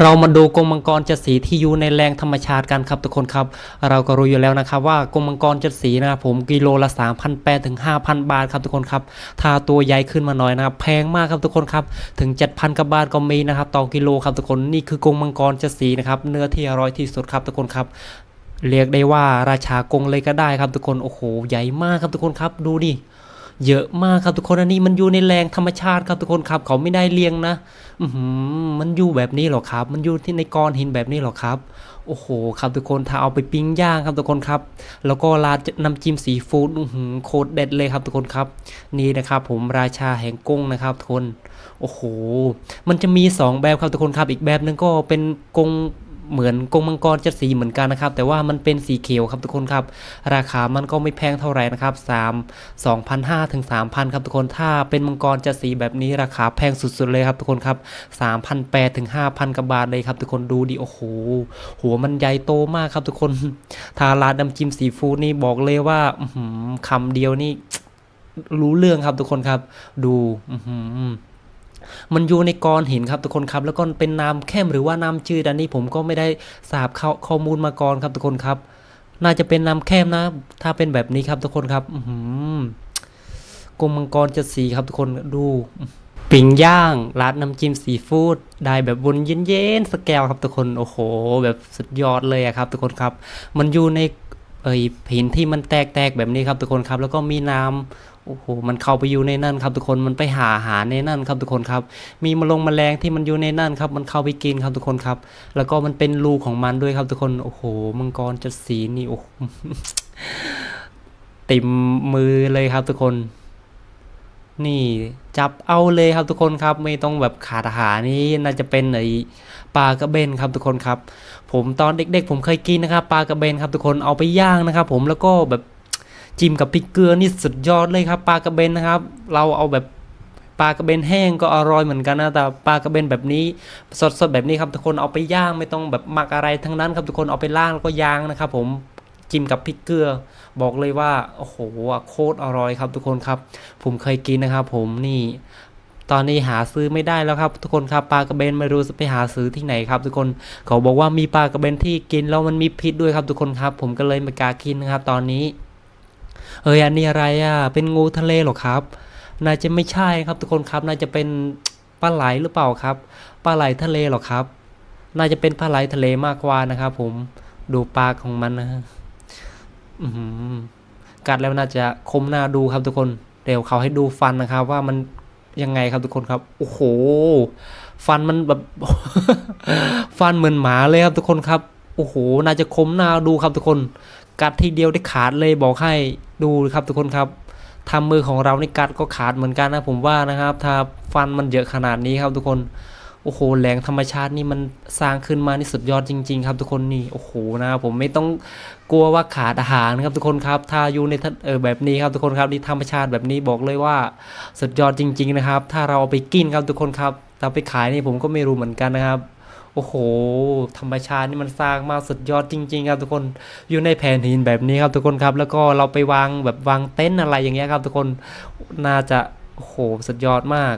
เรามาดูกรงมังกรจ็ดสีที่อยู่ในแรงธรรมชาติกันครับทุกคนครับ เราก็รู้อยู่แล้วนะครับว่ากรงมังกรจ็ดสีนะครับผมกิโลละ 3,800ถึง5,000 บาทครับทุกคนครับ ถ้าตัวใหญ่ขึ้นมาหน่อยนะครับแพงมากครับทุกคนครับถึง 7,000กับบาทก็มีนะครับต่อกิโลครับทุกคนนี่คือกรงมังกรจ็ดสีนะครับเนื้อที่อร่อยที่สุดครับทุกคนครับเรียกได้ว่าราชากรงเลยก็ได้ครับทุกคนโอ้โหใหญ่มากครับทุกคนครับดูดิ เยอะมากครับทุกคนอันนี้มันอยู่ในแรงธรรมชาติครับทุกคนครับ เขาไม่ได้เลี้ยงนะอืมันอยู่แบบนี้หรอครับ มันอยู่ที่ในก้อนหินแบบนี้หรอครับโอ้โหครับทุกคนถ้าเอาไปปิ้งย่างครับทุกคนครับ แล้วก็ราดน้ำจิ้มซีฟู้ดหือโคตรเด็ดเลยครับทุกคนครับ นี่นะครับ ผมราชาแห่งกุ้งนะครับทุกคนโอ้โหมันจะมีสองแบบครับทุกคนครับ อีกแบบหนึงก็เป็นกง เหมือนกงมังกรเจ็ดสีเหมือนกันนะครับ แต่ว่ามันเป็นสีเขียวครับทุกคนครับ ราคามันก็ไม่แพงเท่าไหร่นะครับ3 2,500ถึง3,000ครับทุกคนถ้าเป็นมังกรเจ็ดสีแบบนี้ราคาแพงสุดๆเลยครับทุกคนครับ3,800ถึง5,000กับบาทเลยครับทุกคนดูดิโอ้โหหัวมันใหญ่โตมากครับทุกคนทาราดน้ำจิ้มซีฟู้ดนี่บอกเลยว่าคำเดียวนี่รู้เรื่องครับทุกคนครับ ดูอื้อหือ มันอยู่ในกรหินครับทุกคนครับ แล้วก็เป็นน้ำเข้มหรือว่าน้ำจืดอันนี้ผมก็ไม่ได้ทราบข้อข้อมูลมาก่อนครับทุกคนครับ น่าจะเป็นน้ำเข้มนะ ถ้าเป็นแบบนี้ครับทุกคนครับอือหือกรมมังกรจะสีครับทุกคนดูปิ้งย่างร้านน้ำจิ้มซีฟู้ดได้แบบบนเย็นๆสแกลครับทุกคนโอ้โห แบบสุดยอดเลยครับทุกคนครับ มันอยู่ใน เอ้ยหินที่มันแตกๆแบบนี้ครับทุกคนครับ แล้วก็มีน้ำโอ้โห มันเข้าไปอยู่ในนั่นครับทุกคน มันไปหาอาหารในนั่นครับทุกคนครับ มีมลงแมลงที่มันอยู่ในนั่นครับ มันเข้าไปกินครับทุกคนครับ แล้วก็มันเป็นรูของมันด้วยครับทุกคน โอ้โห มังกรจะสีนี่โอ้ติมมือเลยครับทุกคน นี่จับเอาเลยครับทุกคนครับไม่ต้องแบบขาดอาหารนี่น่าจะเป็นไอปลากระเบนครับทุกคนครับ ผมตอนเด็กๆ ผมเคยกินนะครับปลากระเบนครับทุกคนเอาไปย่างนะครับ ผมแล้วก็แบบจิ้มกับพริกเกลือนี่สุดยอดเลยครับปลากระเบนนะครับ เราเอาแบบปลากระเบนแห้งก็อร่อยเหมือนกันนะแต่ปลากระเบนแบบนี้สดๆแบบนี้ครับทุกคนเอาไปย่างไม่ต้องแบบหมักอะไรทั้งนั้นครับทุกคนเอาไปล่างแล้วก็ย่างนะครับ ผม จิ้มกับพริกเกลือ บอกเลยว่าโอ้โหโคตรอร่อยครับทุกคนครับ ผมเคยกินนะครับผมนี่ตอนนี้หาซื้อไม่ได้แล้วครับ ทุกคนครับปลากระเบนไม่รู้จะไปหาซื้อที่ไหนครับ ทุกคนเขาบอกว่ามีปลากระเบนที่กินแล้วมันมีพิษด้วยครับทุกคนครับ ผมก็เลยไม่กล้ากินนะครับ ตอนนี้เอ้ยอันนี้อะไรอะ เป็นงูทะเลหรอครับ น่าจะไม่ใช่ครับ ทุกคนครับ น่าจะเป็นปลาไหลหรือเปล่าครับปลาไหลทะเลหรอครับ น่าจะเป็นปลาไหลทะเลมากกว่านะครับ ผมดูปลากของมันนะ อื้อหือกัดแล้วน่าจะคมหน้าดูครับทุกคน เดี๋ยวเขาให้ดูฟันนะครับ ว่ามันยังไงครับทุกคนครับ โอ้โห ฟันมันแบบ ฟันเหมือนหมาเลยครับทุกคนครับ โอ้โห น่าจะคมหน้าดูครับทุกคน กัดทีเดียวได้ขาดเลยบอกให้ดูครับทุกคนครับทำมือของเรานี่กัดก็ขาดเหมือนกันนะผมว่านะครับ ถ้าฟันมันเยอะขนาดนี้ครับทุกคน โอ้โหแหล่งธรรมชาตินี่มันสร้างขึ้นมานี่สุดยอดจริง ๆ ครับทุกคนนี่โอ้โหนะครับผมไม่ต้องกลัวว่าขาดอาหารนะครับทุกคนครับ ถ้าอยู่ในทะเออแบบนี้ครับทุกคนครับนี่ธรรมชาติแบบนี้บอกเลยว่าสุดยอดจริง ๆ นะครับ ถ้าเราเอาไปกินครับทุกคนครับเอาไปขายนี่ผมก็ไม่รู้เหมือนกันนะครับโอ้โห ธรรมชาตินี่มันสร้างมาสุดยอดจริง ๆ ครับทุกคน อยู่ในแผ่นหินแบบนี้ครับทุกคนครับ แล้วก็เราไปวางแบบวางเต็นท์อะไรอย่างเงี้ยครับทุกคน น่าจะ โอ้โห สุดยอดมาก